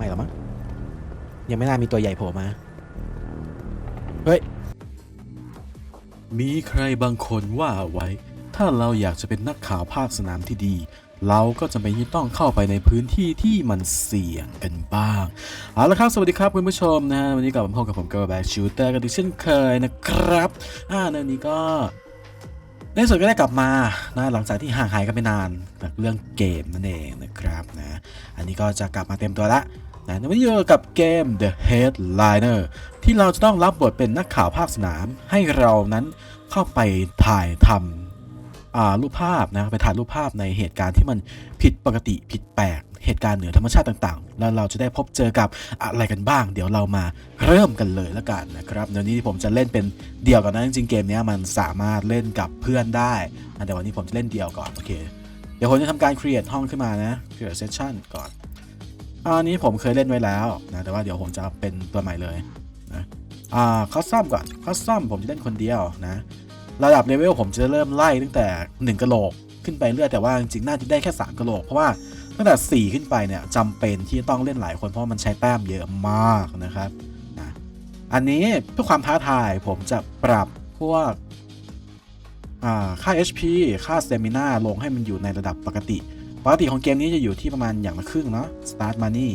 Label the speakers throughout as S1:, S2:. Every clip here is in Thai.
S1: ไม่หรอมั้งยังไม่น่ามีตัวใหญ่โผล่มา เฮ้ย
S2: มีใครบางคนว่าเอาไว้ ถ้าเราอยากจะเป็นนักข่าวภาคสนามที่ดี เราก็จะไม่ต้องเข้าไปในพื้นที่ที่มันเสี่ยงกันบ้าง เอาละครับ สวัสดีครับคุณผู้ชมนะฮะวันนี้กลับมาพบกับผมเกอร์แบ็กชูเตอร์กันอีกเช่นเคยนะครับอ่าในวันนี้ก็ในที่สุดก็ได้กลับมานะหลังจากที่ห่างหายกันไปนานจากเรื่องเกมนั่นเองนะครับนะอันนี้ก็จะกลับมาเต็มตัวละ นะในวันนี้อยู่กับเกม The Headliner ที่เราจะต้องรับบทเป็นนักข่าวภาคสนาม ให้เรานั้นเข้าไปถ่ายทำรูปภาพนะไปถ่ายรูปภาพในเหตุการณ์ที่มันผิดปกติผิดแปลกเหตุการณ์เหนือธรรมชาติต่างๆ แล้วเราจะได้พบเจอกับอะไรกันบ้าง เดี๋ยวเรามาเริ่มกันเลยแล้วกันนะครับเดี๋ยวนี้ผมจะเล่นเป็นเดี่ยวกันนะจริงๆเกมนี้มันสามารถเล่นกับเพื่อนได้อ่ววันนี้ผมจะเล่นเดี่ยวก่อนโอเคเดี๋ยวผมจะทำการ create ห้องขึ้นมานะ create session ก่อน อันนี้ผมเคยเล่นไว้แล้วนะแต่ว่าเดี๋ยวผมจะเป็นตัวใหม่เลยนะอ่าคอสซัมก่อนคอสซัมผมจะเล่นคนเดียวนะ ระดับเลเวลผมจะเริ่มไล่ตั้งแต่ 1กะโหลกขึ้นไปเรื่อยแต่ว่าจริงๆน่าจะได้แค่ 3กะโหลกเพราะว่าตั้งแต่ 4 ขึ้นไปเนี่ยจำเป็นที่ต้องเล่นหลายคนเพราะมันใช้แต้มเยอะมากนะครับอะอันนี้เพื่อความท้าทายผมจะปรับพวกอ่าค่า HP ค่า Stamina ลงให้มันอยู่ในระดับปกติ ปกติของเกมนี้จะอยู่ที่ประมาณอย่างละครึ่งเนาะ Start Money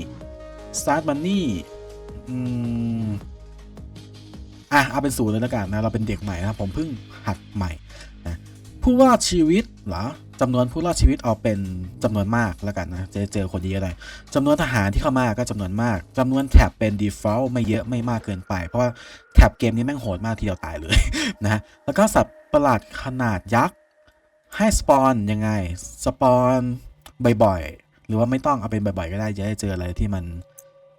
S2: Start Money อืมอะเอาเป็นศูนย์เลยแล้วกันนะ เราเป็นเด็กใหม่นะ ผมเพิ่งหัดใหม่นะผู้รอดชีวิตเหรอจำนวนผู้รอดชีวิตเอาเป็นจำนวนมากแล้วกันนะจะเจอคนเยอะเลยจำนวนทหารที่เข้ามาก็จำนวนมากจำนวนแท็บเป็น default ไม่เยอะไม่มากเกินไป เพราะว่าแท็บเกมนี้แม่งโหดมากทีเดียวตายเลยนะฮะแล้วก็สัตว์ประหลาดขนาดยักษ์ให้สปอนยังไงสปอน บ่อยๆ หรือว่าไม่ต้องเอาเป็นบ่อยๆ ก็ได้ จะได้เจออะไรที่มัน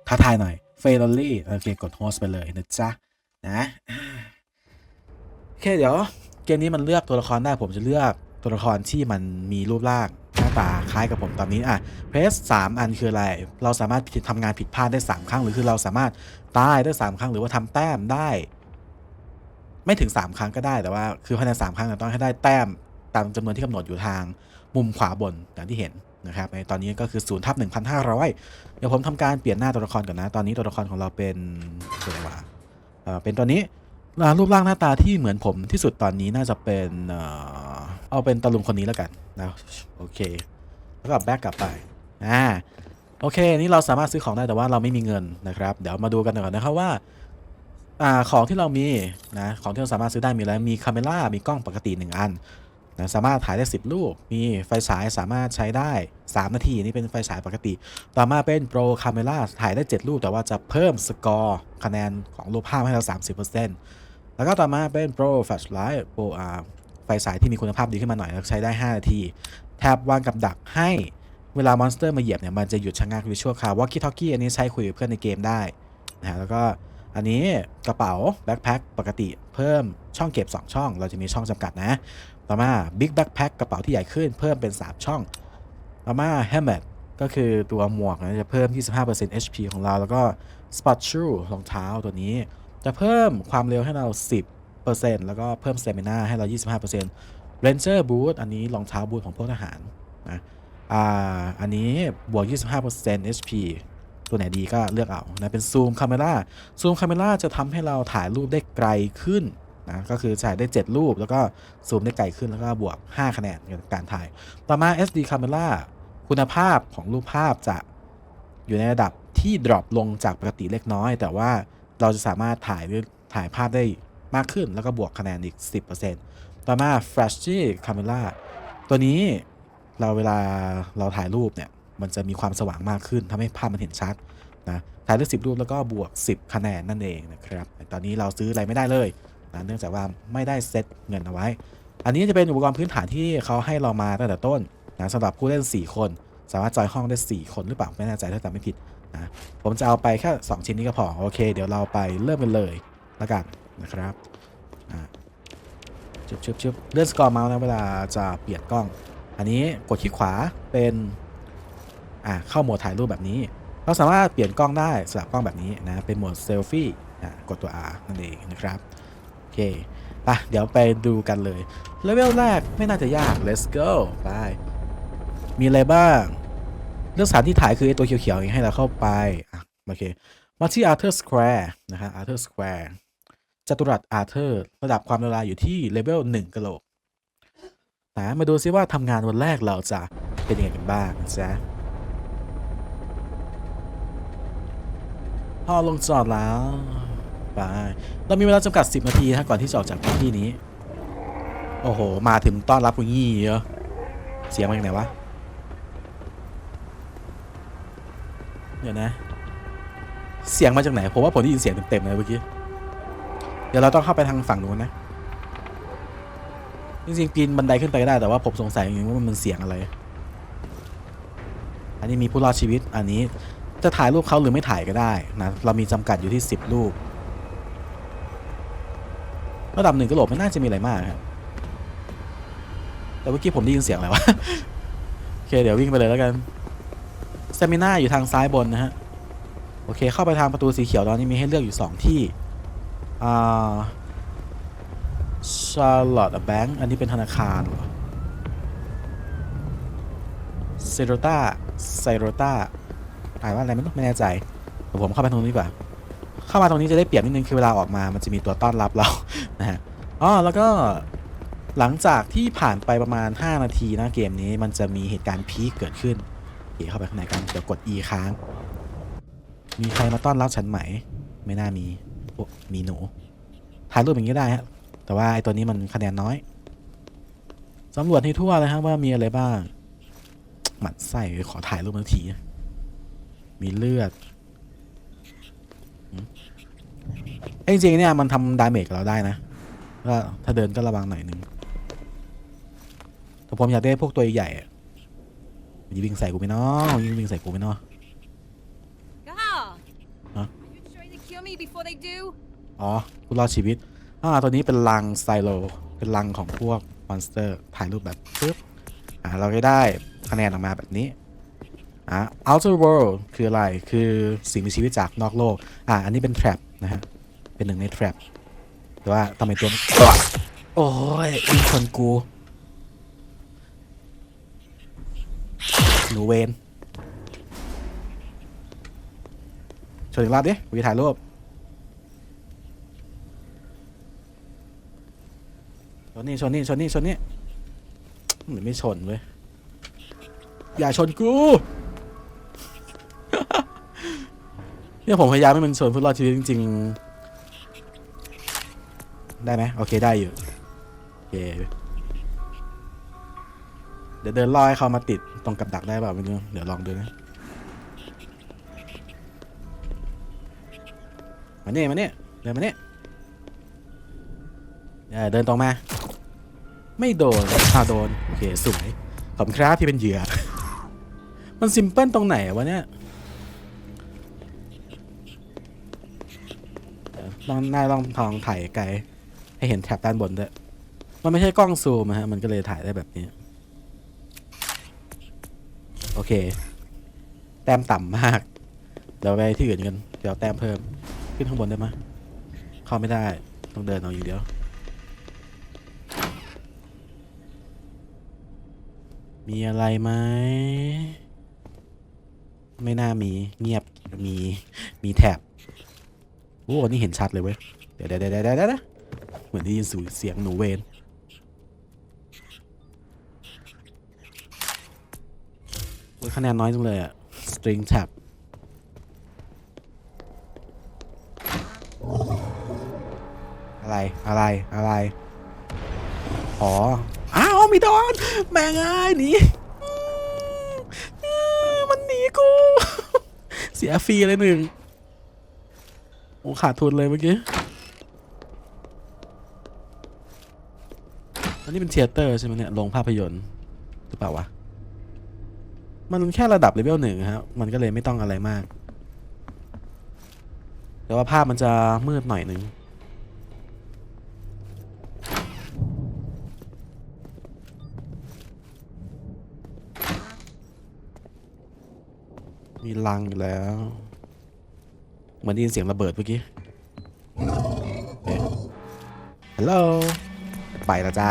S2: ท้าทายหน่อยเฟรนลี่โอเคกดโฮสไปเลยนะจ๊ะนะโอเคเดี๋ยวเกมนี้มันเลือกตัวละครได้ผมจะเลือกตัวละครที่มันมีรูปร่างหน้าตาคล้ายกับผมตอนนี้อะเพรสสามอันคืออะไร เราสามารถทำงานผิดพลาดได้ 3 ครั้ง หรือคือเราสามารถตายได้ 3 ครั้ง หรือว่าทำแต้มได้ ไม่ถึง 3 ครั้งก็ได้แต่ว่าคือภายใน3ครั้งเนี่ยต้องให้ได้แต้มตามจำนวนที่กำหนดอยู่ทาง มุมขวาบนอย่างที่เห็นนะครับในตอนนี้ก็คือ0ทับ1,500เดี๋ยวผมทำการเปลี่ยนหน้าตัวละครก่อนนะ ตอนนี้ตัวละครของเราเป็นตัวอะไรวะเอ่อเป็นตัวนี้รูปร่างหน้าตาที่เหมือนผมที่สุดตอนนี้น่าจะเป็นเอ่อเอาเป็นตะลุงคนนี้แล้วกันนะโอเค แล้วก็แบ็กกลับไปอ่าโอเค นี่เราสามารถซื้อของได้แต่ว่าเราไม่มีเงินนะครับ เดี๋ยวมาดูกันก่อนนะครับว่าอ่าของที่เรามีนะของที่เราสามารถซื้อได้มีอะไรมีคาเมล่ามีกล้องปกติ 1 อัน นะสามารถถ่ายได้ 10รูปมีไฟฉายสามารถใช้ได้ 3 นาที นี่เป็นไฟฉายปกติ ต่อมาเป็นโปรคาเมล่าถ่ายได้7รูปแต่ว่าจะเพิ่มสกอร์คะแนนของรูปภาพให้เรา 30%แล้วก็ต่อมาเป็นโปรแฟลชไลท์โปรอาไฟฉายที่มีคุณภาพดีขึ้นมาหน่อยแล้วใช้ได้ 5 นาที แท็บวางกับดักให้เวลามอนสเตอร์มาเหยียบเนี่ยมันจะหยุดชะงักวิชวลคาวอ k กี้ทอกกี้อันนี้ใช้คุยกับเพื่อนในเกมได้นะฮะแล้วก็อันนี้กระเป๋าแบ็คแพ็คปกติเพิ่มช่องเก็บ 2 ช่อง เราจะมีช่องจำกัดนะ ต่อมา Big Backpack กระเป๋าที่ใหญ่ขึ้นเพิ่มเป็น 3 ช่อง ต่อมา Helmet ก็คือตัวหมวกนะจะเพิ่ม 25% HP ของเรา แล้วก็ Spot Shoe รองเท้าตัวนี้ จะเพิ่มความเร็วให้เรา 10%แล้วก็เพิ่ม Stamina ให้เรา 25% Ranger Boot อันนี้รองเท้าบูทของพวกทหารนะอ่าอันนี้บวก 25% HP ตัวไหนดีก็เลือกเอานะเป็นซูมคาเมล่าซูมคาเมล่าจะทำให้เราถ่ายรูปได้ไกลขึ้น นะก็คือถ่ายได้ 7 รูป แล้วก็ซูมได้ไกลขึ้นแล้วก็บวก 5 คะแนนในการถ่าย ต่อมา SD Camera คุณภาพของรูปภาพจะอยู่ในระดับที่ดรอปลงจากปกติเล็กน้อย แต่ว่าเราจะสามารถถ่ายหรือถ่ายภาพได้มากขึ้นแล้วก็บวกคะแนนอีก 10%ต่อมา Flashy Camera ตัวนี้เราเวลาเราถ่ายรูปเนี่ยมันจะมีความสว่างมากขึ้นทำให้ภาพมันเห็นชัดนะถ่ายได้10 รูปแล้วก็บวก 10 คะแนนนั่นเองนะครับแต่ตอนนี้เราซื้ออะไรไม่ได้เลย นะเนื่องจากว่าไม่ได้เซตเงินเอาไว้ อันนี้จะเป็นอุปกรณ์พื้นฐานที่เขาให้เรามาตั้งแต่ต้นนะสำหรับผู้เล่น 4 คน สามารถจอยห้องได้ 4 คนหรือเปล่าไม่แน่ใจถ้าจำไม่ผิดนะผมจะเอาไปแค่ 2 ชิ้นนี้ก็พอ โอเค เดี๋ยวเราไปเริ่มกันเลยล้วกันนะครับชึบชึบชึบเลื่อนสกอร์เมาส์นะเวลาจะเปลี่ยนกล้อง อันนี้กดคลิกขวาเป็นอ่าเข้าโหมดถ่ายรูปแบบนี้ เราสามารถเปลี่ยนกล้องได้สลับกล้องแบบนี้นะเป็นโหมดเซลฟี่อ่ากดตัว R นั่นเองนะครับ เคไปเดี๋ยวไปดูกันเลยเลเวลแรกไม่น่าจะยาก let's go ไป มีอะไรบ้าง เรื่องสถานที่ถ่ายคือไอ้ตัวเขียวๆให้เราเข้าไปอะโอเค มาที่ Arthur Square นะฮะ Arthur Square จัตุรัส Arthur ระดับความละลายอยู่ที่เลเวล1กะโหลกนะมาดูซิว่าทำงานวันแรกเราจะเป็นยังไงกันบ้างนะจ๊ะพอลงจอดแล้ว ไป เรามีเวลาจำกัด 10 นาทีนะก่อนที่จะออกจากพื้นที่นี้ โอ้โห มาถึงต้อนรับคุณยี่เยอะเสียงมาจากไหนวะ เดี๋ยวนะ เสียงมาจากไหน ผมว่าผมได้ยินเสียงเต็มๆเลยเมื่อกี้ เดี๋ยวเราต้องเข้าไปทางฝั่งนู้นนะ จริงๆปีนบันไดขึ้นไปก็ได้แต่ว่าผมสงสัยอย่างนึงว่ามันเสียงอะไร อันนี้มีผู้รอดชีวิต อันนี้จะถ่ายรูปเขาหรือไม่ถ่ายก็ได้นะ เรามีจำกัดอยู่ที่ 10 รูป ระดับหนึ่งกระโหลกไม่น่าจะมีอะไรมากครับแต่เมื่อกี้ผมได้ยินเสียงอะไรวะโอเคเดี๋ยววิ่งไปเลยแล้วกันสเตมิน่าอยู่ทางซ้ายบนนะฮะโอเคเข้าไปทางประตูสีเขียวตอนนี้มีให้เลือกอยู่ 2 ที่อ่า Charlotte Bank อันนี้เป็นธนาคารเหรอเซโรตาไซโรตาอ่านว่าอะไรไม่รู้ไม่แน่ใจเดี๋ยวผมเข้าไปตรงนี้ดีกว่าเข้ามาตรงนี้จะได้เปรียบนิดนึงคือเวลาออกมามันจะมีตัวต้อนรับเรานะฮะอ๋อแล้วก็หลังจากที่ผ่านไปประมาณ 5 นาทีนะเกมนี้มันจะมีเหตุการณ์พีคเกิดขึ้นเเข้าไปข้างในกันเดี๋ยวกด E ค้าง มีใครมาต้อนรับฉันไหม ไม่น่ามีโอ้มีหนูถ่ายรูปอย่างนี้ได้ฮะแต่ว่าไอ้ตัวนี้มันคะแนนน้อยสำรวจให้ทั่วเลยฮะว่ามีอะไรบ้าง หมัดไส้ขอถ่ายรูปบางที มีเลือด เอ้ยจริงๆเนี่ยมันทำดาเมจกับเราได้นะก็ถ้าเดินก็ระวังหน่อยหนึงแต่ผมอยากได้พวกตัวใหญ่ๆอะมันจะวิ่งใส่กูไหมเนาะยิงวิ่งใส่กูไหมเนาะ
S3: Ah!
S2: Huh?
S3: Are you trying to kill me before they do?
S2: อ๋อผู้รอดชีวิตอ่าตัวนี้เป็นลังไซโล เป็นลังของพวกมอนสเตอร์ถ่ายรูปแบบปึ๊บอ่าเราก็ได้คะแนนออกมาแบบนี้อ่า outer world คืออะไร คือสิ่งมีชีวิตจากนอกโลก อ่า อันนี้เป็น trap นะฮะ เป็นหนึ่งใน trap แต่ว่าทำไมตัวมันโอ้ยมีคนกูหนูเวนชวนอีกรอบดิวีถ่ายรูปชนนี่ชนนี่ชนนี่ชนนี่เหมือนไม่ชนเว้ยอย่าชนกู เนี่ยผมพยายามให้มันชนเพื่อรอดชีวิตจริง ๆ ได้ไหมโอเคได้อยู่โอเคเดี๋ยวเดินล่อให้เขามาติดตรงกับดักได้เปล่าไม่รู้เดี๋ยวลองดูนะมาเนี่ยมาเนี่ยเดินมาเนี่ยเดินตรงมา ไม่โดนอ่าโดน โอเค สวย ขอบคุณครับที่เป็นเหยื่อ มันซิมเพิลตรงไหนวะเนี่ย ลองหน้าลองทองถ่ายไกลให้เห็นแถบด้านบนด้วยมันไม่ใช่กล้องซูมนะฮะ มันก็เลยถ่ายได้แบบนี้ โอเค แต้มต่ำมาก เดี๋ยวไปที่อื่นกัน เดี๋ยวแต้มเพิ่ม ขึ้นข้างบนได้ไหมเข้าไม่ได้ ต้องเดินเอาอย่างเดียว มีอะไรไหม ไม่น่ามี เงียบ มี มีแถบ โอ้นี่เห็นชัดเลยเว้ย เดี๋ยวเดี๋ยวเดี๋ยวเดี๋ยวเดะเหมือนได้ยินเสียงหนูเวนโอ้ยคะแนนน้อยจังเลยอะ string tab อะไรอะไรอะไรอ๋ออ้าวมีโดนแม่งเอ้หนีอืมมันหนีกู เสียฟรีเลยหนึ่ง โอ้ขาดทุนเลยเมื่อกี้ อันนี้เป็นเทเตอร์ใช่ไหมเนี่ยโรงภาพยนตร์หรือเปล่าวะ มันแค่ระดับเลเวลหนึ่งครับ มันก็เลยไม่ต้องอะไรมาก แต่ว่าภาพมันจะมืดหน่อยหนึ่งมีลังอยู่แล้ว เหมือนได้ยินเสียงระเบิดเมื่อกี้ฮัลโหลไปละจ้า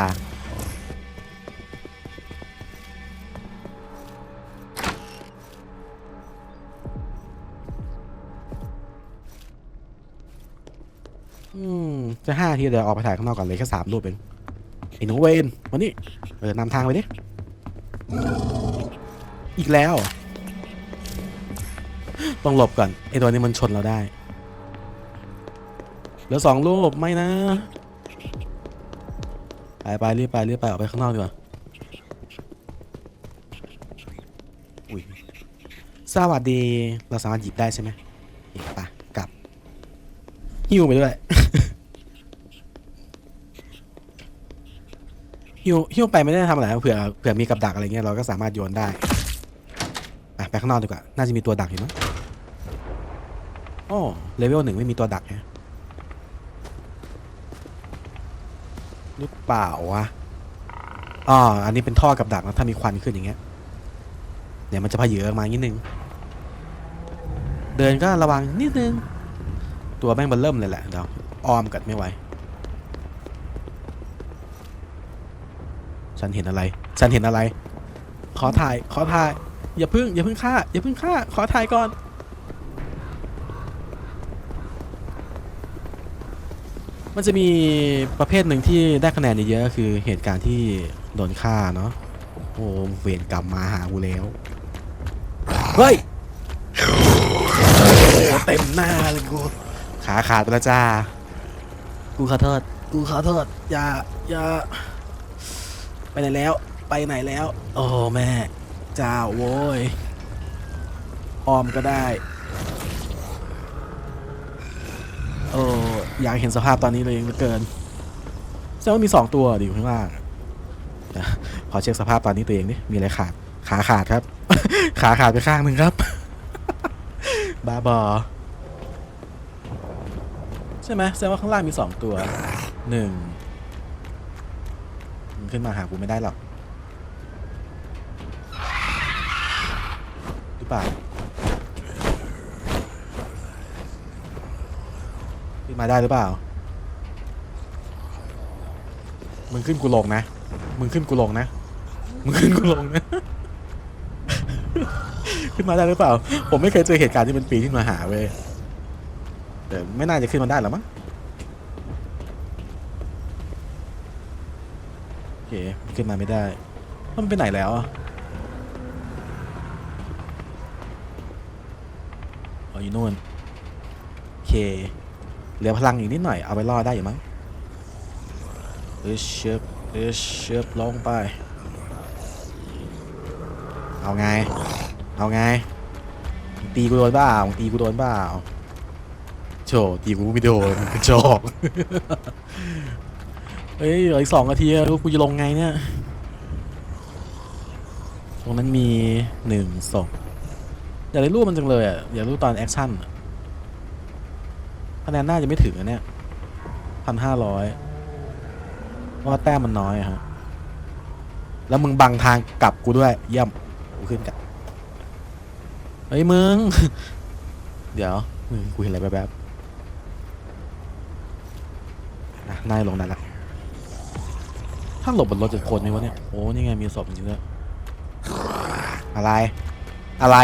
S2: จะห้าทีเดี๋ยวออกไปถ่ายข้างนอกก่อนเลยแค่สามรูปเองไอ้หนูเวนวันนี้เออนำทางไปดิอีกแล้ว ต้องหลบก่อนไอ้ตัวนี้มันชนเราได้เหลือสองรูปไม่นะ ไปไปรีบไปรีบไปออกไปข้างนอกดีกว่าอุ้ยสวัสดีเราสามารถหยิบได้ใช่ไหมไปกลับหิ้วไปด้วยหิ้วหิ้วไปไม่ได้ทำอะไรเผื่อเผื่อมีกับดักอะไรเงี้ยเราก็สามารถโยนได้ไปไปข้างนอกดีกว่า น่าจะมีตัวดักอยู่มั้ง โอ้เลเวลหนึ่งไม่มีตัวดักฮะหรือเปล่าวะอ๋ออันนี้เป็นท่อกับดักนะถ้ามีควันขึ้นอย่างเงี้ยเดี๋ยวมันจะพะเยอออกมานิดนึง เดินก็ระวังนิดนึง ตัวแม่งมันเริ่มเลยแหละเดี๋ยวออมกัดไม่ไหว ฉันเห็นอะไร ฉันเห็นอะไร ขอถ่าย ขอถ่าย อย่าพึ่ง อย่าพึ่งฆ่า อย่าพึ่งฆ่า ขอถ่ายก่อน มันจะมีประเภทหนึ่งที่ได้คะแนนเยอะๆก็คือเหตุการณ์ที่โดนฆ่าเนาะโอ้เวรกรรมมาหากูแล้ว เฮ้ยโอ้เต็มหน้าเลยกูขาขาดไปแล้วจ้า กูขอโทษ กูขอโทษ อย่า อย่า ไปไหนแล้ว ไปไหนแล้ว โอ้แม่เจ้าโว้ยออมก็ได้ โอยากเห็นสภาพตอนนี้เลยเหลือเกินแสดงว่ามีสองตัวดิอยู่ข้างล่างขอเช็คสภาพตอนนี้ตัวเองนี่มีอะไรขาดขาขาดครับ ขาขาดไปข้างหนึ่งครับบ้าบอใช่ไหมแสดงว่าข้างล่างมีสองตัวหนึ่งขึ้นมาหากูไม่ได้หรอกหรือเปล่าขึ้น มาได้หรือเปล่า มึงขึ้นกูลงนะ มึงขึ้นกูลงนะ มึงขึ้นกูลงนะ ขึ้นมาได้หรือเปล่า ผมไม่เคยเจอเหตุการณ์ที่มันปีนขึ้นมาหาเว้ยแต่ไม่น่าจะขึ้นมาได้หรอมั้งโอเคขึ้นมาไม่ได้ มันไปไหนแล้วอะอ๋ออยู่นู่นโอเค เหลือพลังอีกนิดหน่อย เอาไปรอดได้อยู่มั้งเออเชิบเออเชิบลงไป เอาไง เอาไง ตีกูโดนเปล่าตีกูโดนเปล่าโฉตีกูไม่โดนกระจอกเฮ้ยเหลืออีกสองนาทีอะรู้กูจะลงไงเนี่ย ตรงนั้นมีหนึ่งศพอยากได้รูปมันจังเลยอะอยากรู้ตอนแอคชั่นอะ คะแนนน่าจะไม่ถึงอันเนี้ยพันห้าร้อยเพราะว่าแต้มมันน้อยฮะแล้วมึงบังทางกลับกูด้วย เยี่ยมกูขึ้นกับเฮ้ยมึง เดี๋ยวมึงกูเห็นอะไรแป๊บๆนะนายลงได้ละถ้าหลบบนรถจะคนไหมวะเนี่ยโอ้นี่ไงมีศพจริงด้วยอะไร อะไร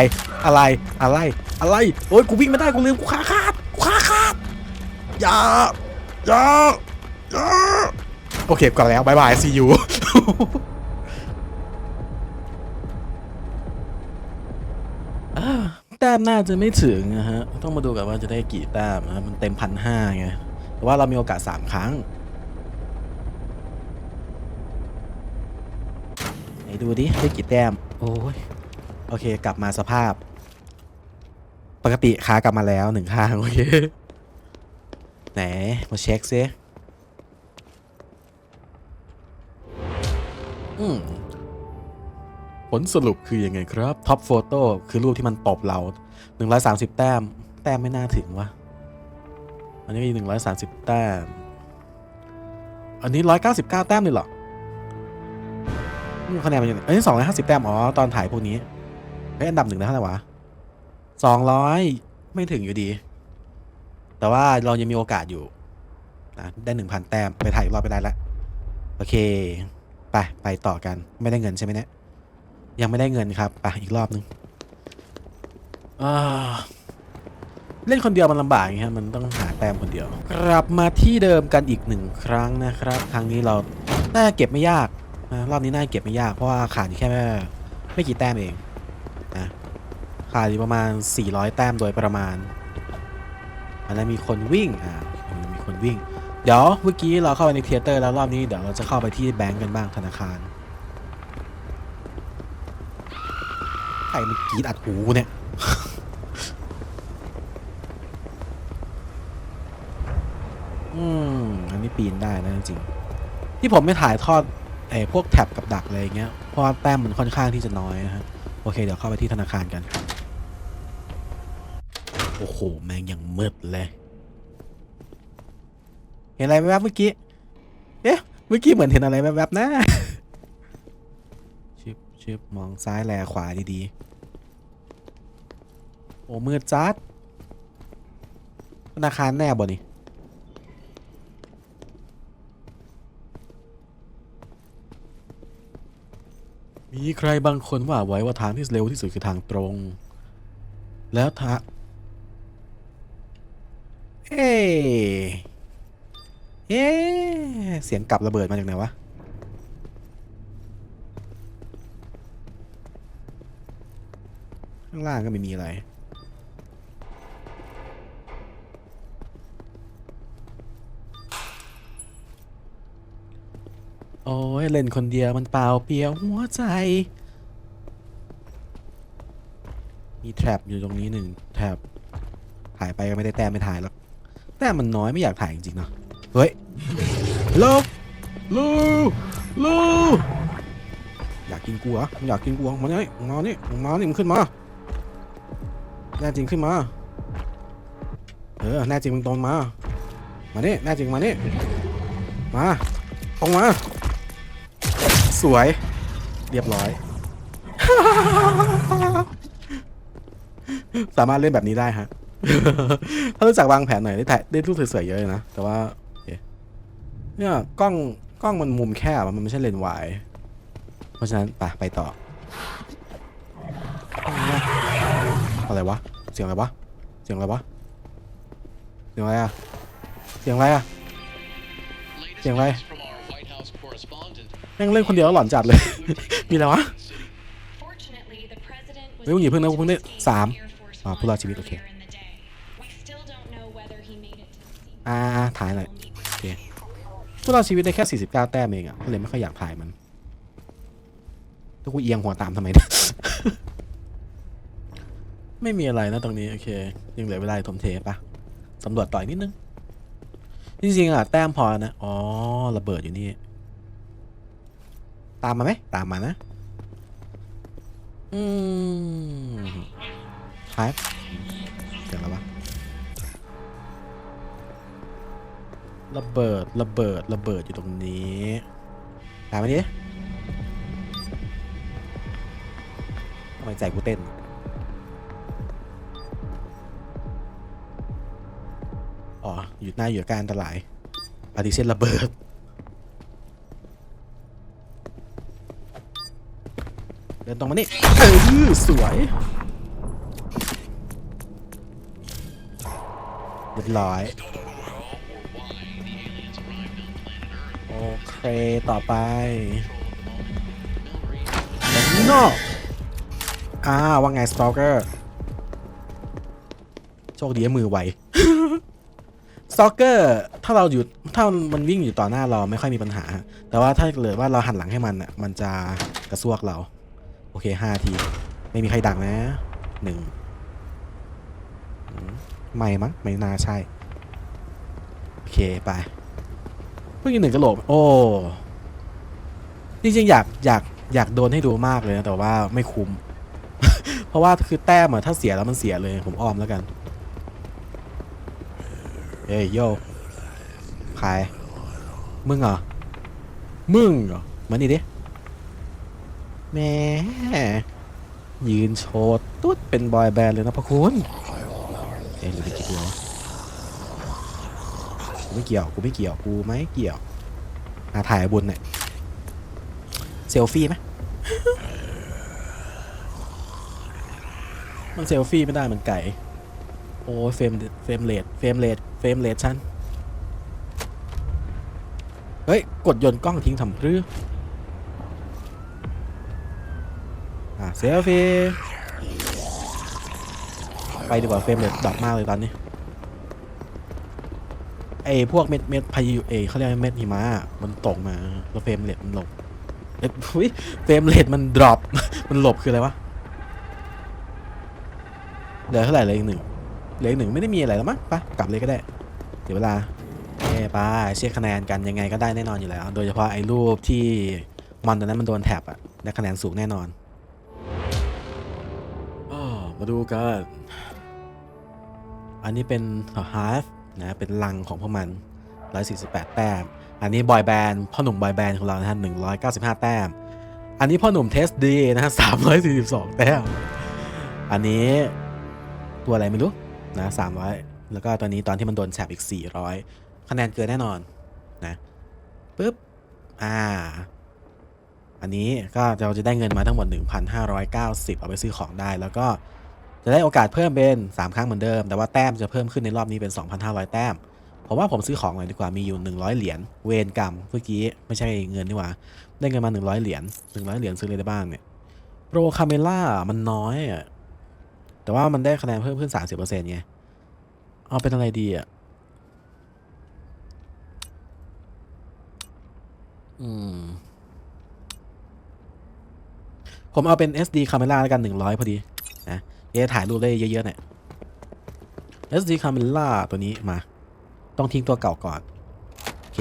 S2: อะไร อะไร อะไร โอ้ยกูวิ่งไม่ได้กูลืมกูขาขา อย่าอย่าอย่าโอเคกลับแล้วบายบายซียูแต้มน่าจะไม่ถึงนะฮะ ต้องมาดูกันว่าจะได้กี่แต้มนะ มันเต็มพันห้าไง แต่ว่าเรามีโอกาสสามครั้ง ไหนดูดิ ได้กี่แต้ม โอ้ย โอเค กลับมาสภาพ ปกติขากลับมาแล้วหนึ่งข้าง โอเค ไหน มาเช็คซิอืมผลสรุปคือยังไงครับท็อปโฟโต้คือรูปที่มันตบเรา 130 แต้ม แต้มไม่น่าถึงวะอันนี้มี130 แต้ม อันนี้ 199 แต้มเลยเหรอนี่คะแนนมันยังไงอันนี้สองร้อยห้าสิบแต้ม อ๋อ ตอนถ่ายพวกนี้เฮ้ยอันดับหนึ่งได้เท่าไหร่วะสองร้อยไม่ถึงอยู่ดี แต่ว่าเรายังมีโอกาสอยู่นะได้หนึ่งพันแต้มไปถ่ายอีกรอบไปได้แล้วโอเค ไป ไปต่อกันไม่ได้เงินใช่ไหมเนี่ยยังไม่ได้เงินครับไปอีกรอบนึงอ่าเล่นคนเดียวมันลำบากไงฮะมันต้องหาแต้มคนเดียว กลับมาที่เดิมกันอีกหนึ่งครั้งนะครับ ครั้งนี้เราน่าเก็บไม่ยากนะรอบนี้น่าเก็บไม่ยากเพราะว่าขาดอยู่แค่ไม่ไม่กี่แต้มเองนะขาดอยู่ประมาณ 400 แต้มโดยประมาณ อันนั้นมีคนวิ่งอ่ามีคนวิ่ง เดี๋ยวเมื่อกี้เราเข้าไปในเทเตอร์แล้วรอบนี้เดี๋ยวเราจะเข้าไปที่แบงก์กันบ้างธนาคารใครมันกรีดอัดหูเนี่ยอืมอันนี้ปีนได้นะจริงที่ผมไม่ถ่ายทอดไอ้พวกแท็บกับดักอะไรเงี้ยเพราะว่าแต้มมันค่อนข้างที่จะน้อยนะฮะโอเคเดี๋ยวเข้าไปที่ธนาคารกัน โอ้โห แม่งยังมืดเลย เห็นอะไรแวบๆเมื่อกี้ เอ๊ะ เมื่อกี้เหมือนเห็นอะไรแวบๆนะ ชิบชิบมองซ้ายแลขวาดีๆ โอ้มืดจัดธนาคารแน่บ่นี่มีใครบางคนว่าไว้ว่าทางที่เร็วที่สุดคือทางตรง แล้วทาง เอ๊ะเอ๊ะเสียงกลับระเบิดมาจากไหนวะ ข้างล่างก็ไม่มีอะไร โอ้ย เล่นคนเดียวมันเปล่าเปลียวหัวใจ มีแทร็บอยู่ตรงนี้หนึ่งแทร็บถ่ายไปก็ไม่ได้แต้มไม่ถ่ายหรอก แต้มมันน้อยไม่อยากถ่ายจริงๆเนาะเฮ้ยลูกลูกลูกอยากกินกูเหรอมึงอยากกินกูมาเนี่ยมานี่มึงมานี่มึงขึ้นมาแน่จริงขึ้นมาเออแน่จริงมึงตรงมามานี่แน่จริงมานี่มาตรงมา สวย เรียบร้อย สามารถเล่นแบบนี้ได้ฮะ ถ้ารู้จักวางแผนหน่อยได้ถ่ายได้รูปสวยๆเยอะเลยนะ แต่ว่าโอเคเนี่ยกล้องกล้องมันมุมแคบอะมันไม่ใช่เลนส์วายเพราะฉะนั้นไปไปต่อ อะไรวะ เสียงอะไรวะ เสียงอะไรวะ เสียงอะไรอะเสียงอะไรอะ
S4: Latest
S2: Tiếng Lai.
S4: news from our White House correspondent.
S2: แม่งเล่นคนเดียวแล้วหลอนจัดเลย มีอะไรวะ
S5: Fortunately, the president was
S2: เฮ้ยมึงอย่าเพิ่งนะ
S5: able to
S2: เพิ่งได้
S5: escape
S2: สาม
S5: Air Force
S2: อ่า
S5: One
S2: ผู้รอดชีวิตโอเค อ่าถ่ายหน่อยโอเคพวกเราชีวิตได้แค่ 49 แต้มเองอะก็เลยไม่ค่อยอยากถ่ายมันถ้ากูเอียงหัวตามทำไมเนี่ยไม่มีอะไรนะตรงนี้ โอเค ยังเหลือเวลาถมเทปะสำรวจต่อยนิดนึง จริงๆอะ แต้มพอนะ อ๋อ ระเบิดอยู่นี่ ตามมาไหม ตามมานะ อืมหายเสียงอะไรวะ ระเบิดระเบิดระเบิดอยู่ตรงนี้ตามมาดิทำไมใจกูเต้นอ๋ออยู่หน้าอยู่กล้อันตรายปฏิเสธระเบิดเดินตรงมานี่เออสวยเรียบร้อย เคต่อไปนอ่าว่าไงสตอเกอร์โชคดีมือไวสตอเกอร์ถ้าเราอยู่ถ้ามันวิ่งอยู่ต่อหน้าเราไม่ค่อยมีปัญหา แต่ว่าถ้าเกิดว่าเราหันหลังให้มันอะมันจะกระซวกเรา โอเคห้าที ไม่มีใครดักนะหนึ่งอืมไม่มั้งไม่น่าใช่ โอเค ไป เพิ่งยิงหนึ่งกระโหลก โอ้จริงๆอยากอยากอยากโดนให้ดูมากเลยนะแต่ว่าไม่คุ้ม เพราะว่าคือแต้มอะถ้าเสียแล้วมันเสียเลยผมอ้อมแล้วกันเฮ้ยโยใครมึงเหรอ มึงเหรอมานี่ดิแหม่ยืนโชว์ตุ๊ดเป็นบอยแบนด์เลยนะพะคุณ เอ๊ะหรือไม่เกี่ยว กูไม่เกี่ยว กูไม่เกี่ยว กูไม่เกี่ยวอาถ่ายบนเนี่ยเซลฟี่ไหมมันเซลฟี่ไม่ได้มันไก่ โอ้เฟรมเฟรมเรทเฟรมเรทเฟรมเรทฉันเฮ้ย กดยนต์กล้องทิ้งทำเพรืออะเซลฟี่ไปดีกว่าเฟรมเรทดรอปมากเลยตอนนี้ ไอ้พวกเม็ดเม็ดพายุเอเขาเรียกเม็ดหิมะมันตกมาแล้วเฟรมเรทมันหลบเอ้ยเฟรมเรทมันดรอปมันหลบคืออะไรวะเหลือเท่าไหร่เหลยอีกหนึ่งเหลืออีกหนึ่งไม่ได้มีอะไรแล้วมั้งไปกลับเลยก็ได้เดี๋ยวเวลาเอ้ไปเช็คคะแนนกันยังไงก็ได้แน่นอนอยู่แล้ว โดยเฉพาะไอ้รูปที่มอนตัวนั้นมันโดนแท็บอะได้คะแนนสูงแน่นอนอมาดูกันอันนี้เป็นฮาร์ฟ นะเป็นลังของพวกมัน 148 แต้ม อันนี้บอยแบนด์พ่อหนุ่มบอยแบนด์ของเรานะฮะ195 แต้ม อันนี้พ่อหนุ่มเทสดีนะฮะ342 แต้ม อันนี้ตัวอะไรไม่รู้นะ300 แล้วก็ตอนนี้ตอนที่มันโดนแฉบอีก 400 คะแนนเกินแน่นอนนะปึ๊บ อ่า อันนี้ก็เราจะได้เงินมาทั้งหมด 1,590 เอาไปซื้อของได้แล้วก็ จะได้โอกาสเพิ่มเป็น 3 ครั้งเหมือนเดิม แต่ว่าแต้มจะเพิ่มขึ้นในรอบนี้เป็น 2,500 แต้ม ผมว่าผมซื้อของหน่อยดีกว่า มีอยู่ 100 เหรียญ เวนกรรม เมื่อกี้ไม่ใช่เงินนี่หว่า ได้เงินมา 100 เหรียญ 100 เหรียญซื้ออะไรได้บ้างเนี่ย โปรคาเมล่ามันน้อยอะแต่ว่ามันได้คะแนนเพิ่มขึ้น 30%ไง เอาเป็นอะไรดีอะ อืม ผมเอาเป็น SD camera แล้วกัน 100 พอดีนะ เอะถ่ายรูปได้เยอะๆเนี่ย SD camera ตัวนี้มา ต้องทิ้งตัวเก่าก่อน โอเค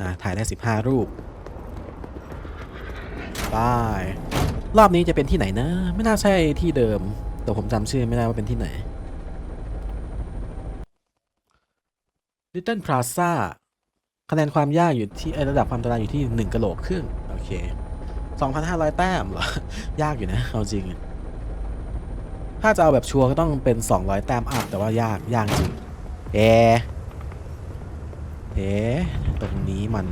S2: นะถ่ายได้ 15 รูปบายรอบนี้จะเป็นที่ไหนนะ ไม่น่าใช่ที่เดิม แต่ผมจำชื่อไม่ได้ว่าเป็นที่ไหน Little Plaza คะแนนความยากอยู่ที่ระดับความตรายอยู่ที่ 1กะโหลกครึ่งโอเค 2,500 แต้มเหรอ ยากอยู่นะ เอาจริง ถ้าจะเอาแบบชัวร์ก็ต้องเป็น 200 แต้มอัพแต่ว่ายากยากจริงเอะเอตรงนี้มัน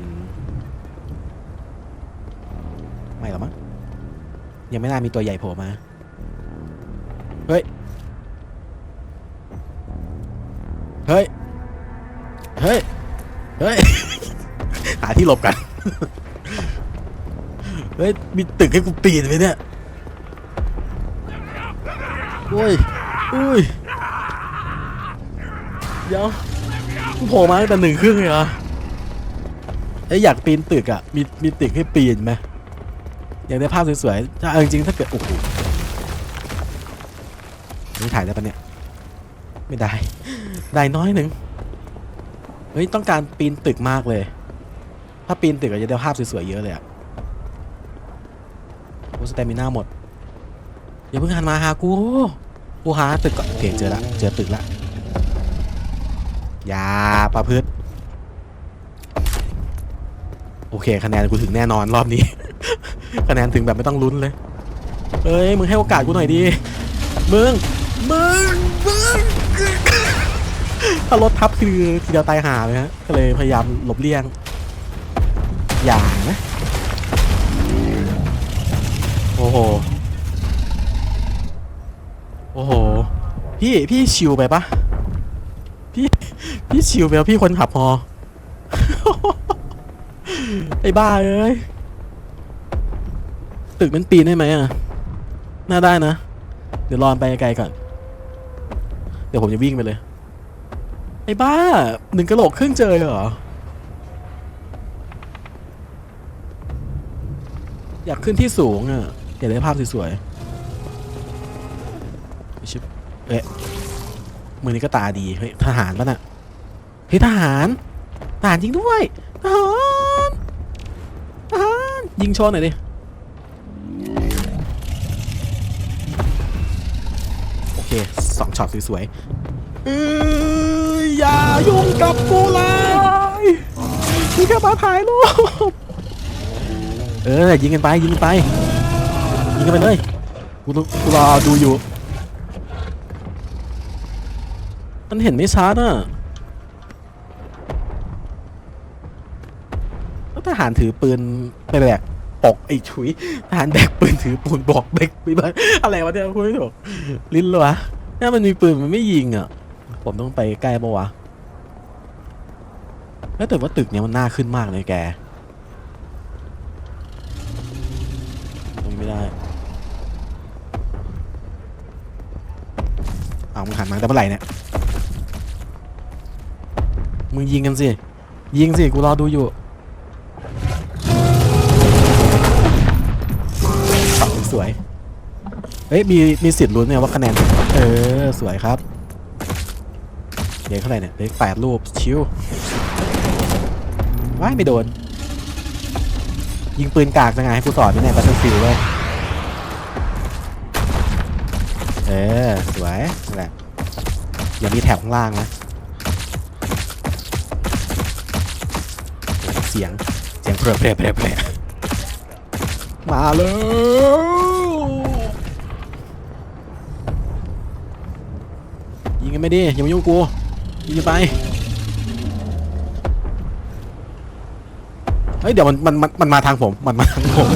S2: ไม่หรอมั้งยังไม่น่ามีตัวใหญ่โผล่มา เฮ้ย เฮ้ย เฮ้ย เฮ้ย หาที่หลบกัน เฮ้ย มีตึกให้กูปีนไหมเนี่ย โอ้ยอุ้ยเดี๋ยวกูโผล่มาตั้งแต่หนึ่งครึ่งเลยเหรอเอ้อยากปีนตึกอะมีมีตึกให้ปีนไหมอยากได้ภาพสวยๆถ้าเอาจริงๆถ้าเกิดโอ้โหนี่ถ่ายได้ปะเนี่ยไม่ได้ ได้น้อยหนึ่งเฮ้ยต้องการปีนตึกมากเลย ถ้าปีนตึกอาจจะได้ภาพสวยๆเยอะเลยอะโอ้สเตมิน่าหมด อย่าเพิ่งหันมาหากูกูหาตึกก่อนโอเคเจอละเจอตึกละอย่าประพฤติโอเคคะแนนกูถึงแน่นอนรอบนี้ คะแนนถึงแบบไม่ต้องลุ้นเลยเอ้ยมึงให้โอกาสกูหน่อยดีมึงมึงมึงถ้ารถทับคือทีเดียวตายหาเลยฮะก็เลยพยายามหลบเลี่ยง อย่านะโอ้โห โอ้โห พี่พี่ชิวไปปะพี่พี่ชิวไปแล้วพี่คนขับพอ ไอ้บ้าเอ้ยตึกมันปีนได้ไหมอะ น่าได้นะ เดี๋ยวรอนไปไกลก่อน เดี๋ยวผมจะวิ่งไปเลย ไอ้บ้าหนึ่งกระโหลกครึ่งเจอเหรอ อยากขึ้นที่สูงอะอยากได้ภาพสวยๆ เอ๊ะมือนี้ก็ตาดี เฮ้ยทหารป่ะน่ะเฮ้ยทหาร ทหารจริงด้วย ทหารทหารยิงชว์หน่อยดิ โอเคสองช็อตสวยๆเอ้ยอย่ายุ่งกับกูเลยนี่แค่มาถ่ายรูปเออยิงกันไปยิงกันไป ยิงกันไปเลยกูกูรอดูอยู่ มันเห็นไม่ชัดอะแล้วทหารถือปืนไปแบกปกไอ้ฉุยทหารแบกปืนถือปูนบอกแบกปืนอะไรวะเนี่ยคุยไม่ถูกลิ้นเหรอวะถ้ามันมีปืนมันไม่ยิงอะ ผมต้องไปใกล้ปะวะแล้วแต่ว่าตึกเนี้ยมันน่าขึ้นมากเลยแกตรงนี้ไม่ได้เอามึงหันมาแต่เมื่อไหร่เนี่ย มึงยิงกันสิ ยิงสิ กูรอดูอยู่สองสวย เฮ้ย มี มีสิทธิ์ลุ้นเนี่ยว่าคะแนน เออ สวยครับเด็กเท่าไหร่เนี่ยเด็กแปดรูป ชิวว้ายไม่โดน ยิงปืนกากจังไงให้กูสอนไม่แน่บัตเตอร์ฟิลเลยเออ สวยนั่นแหละอย่ามีแถบข้างล่างนะ สียงเสียงเพลเพลเพลเพลมาแล้วยิงกันไม่ดีอย่ามายุ่งกูยิงกันไปเฮ้ยเดี๋ยวมันมันมันมันมาทางผมมันมาทางผม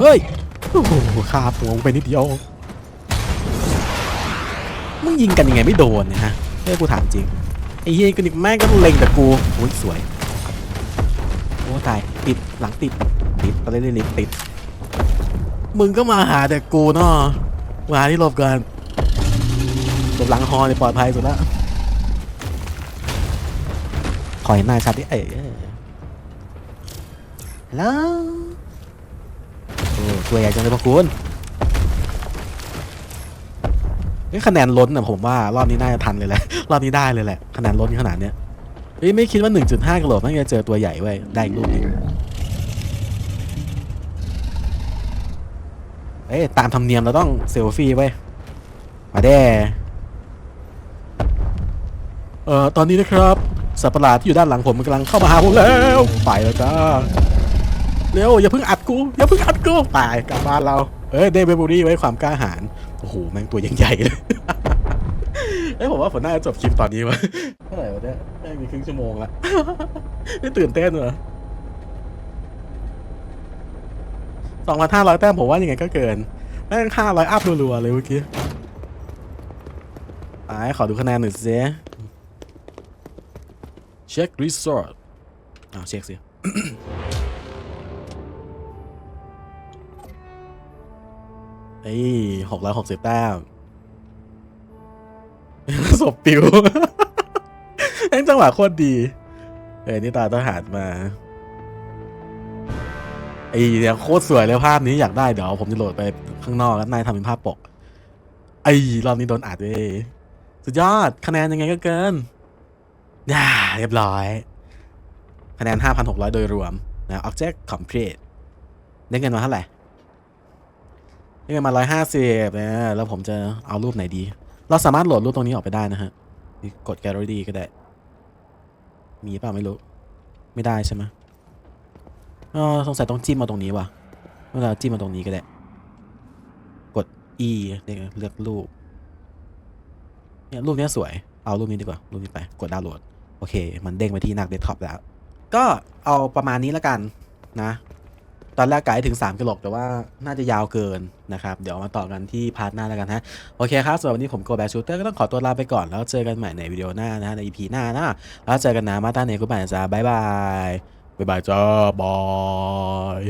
S2: เฮ้ยโอ้โหคาบหัวกูไปนิดเดียวมึงยิงกันยังไงไม่โดนเนี่ยฮะเฮ้ยกูถามจริง ไอ้เฮียกันอีกแม่งก็เล็งแต่กูโอ้ยสวยโอ้ตายติดหลังติดติดอะไรเลยติด มึงก็มาหาแต่กูเนาะมาที่หลบกันหลบหลังฮอเนี่ยปลอดภัยสุดละขอเห็นหน้าชัดดิเอ๋แล้วโอ้ตัวใหญ่จังเลยพวกคุณ เฮ้ยคะแนนล้นอะผมว่ารอบนี้น่าจะทันเลยแหละ รอบนี้ได้เลยแหละคะแนนล้นขนาดเนี้ยเฮ้ยไม่คิดว่า 1.5กระโหลกน่าจะเจอตัวใหญ่เว้ยได้อีกลูกหนึงเอ้ยตามธรรมเนียมเราต้องเซลฟี่เว้ยมาแด้เอ่อตอนนี้นะครับสัตว์ประหลาดที่อยู่ด้านหลังผมมันกำลังเข้ามาหาผมแล้วไปแล้วจ้าเร็วอย่าเพิ่งอัดกูอย่าเพิ่งอัดกูไปกลับบ้านเรา เอ้ยเดวิดบูรี่ไว้ความกล้าหาญโอ้โหแม่งตัวยังใหญ่เลยเอ้ยผมว่าผมน่าจะจบคลิปตอนนี้วะเท่าไหร่วะเนี่ยแม่งมีครึ่งชั่วโมงละไม่ตื่นเต้นเหรอสองพันห้าร้อยแต้มผมว่ายังไงก็เกินแม่งห้าร้อยอัพรัวๆเลยเมื่อกี้ไปขอดูคะแนนหน่อยสิเช็ครีสอร์ทอ้าวเช็คสิ เอ้ยหกร้อยหกสิบแต้มศพปิวแม่งจังหวะโคตรดีเอ้ยนี่ตาทหารมาไอ้เนี่ยโคตรสวยเลยภาพนี้อยากได้เดี๋ยวผมจะโหลดไปข้างนอกแล้วนายทำเป็นภาพปก ไอ้รอบนี้โดนอัดเว้ยสุดยอดคะแนนยังไงก็เกินย่าเรียบร้อย คะแนน 5,600 โดยรวมนะ object complete ได้เงินมาเท่าไหร่ ได้เงินมา150นะแล้วผมจะเอารูปไหนดี เราสามารถโหลดรูปตรงนี้ออกไปได้นะฮะนี่กด gallery ก็ได้ มีเปล่าไม่รู้ ไม่ได้ใช่ไหมเออสงสัยต้องจิ้มมาตรงนี้ว่ะเวลาจิ้มมาตรงนี้ก็ได้ กด e เเลือกรูปเนี่ยรูปนี้สวย เอารูปนี้ดีกว่า รูปนี้ไป กดดาวน์โหลด โอเค มันเด้งไปที่หนักเดสก์ท็อปแล้ว ก็เอาประมาณนี้แล้วกันนะ ตอนแรกกะให้ถึง 3กิโลแต่ว่าน่าจะยาวเกินนะครับ เดี๋ยวมาต่อกันที่พาร์ทหน้าแล้วกันฮะ โอเคครับสำหรับวันนี้ผมโกแบชูเตอร์ก็ต้องขอตัวลาไปก่อน แล้วเจอกันใหม่ในวิดีโอหน้านะใน EP หน้านะแล้วเจอกันนะมาตาเนกุบายจ้าบายบายบายบายจ้าบาย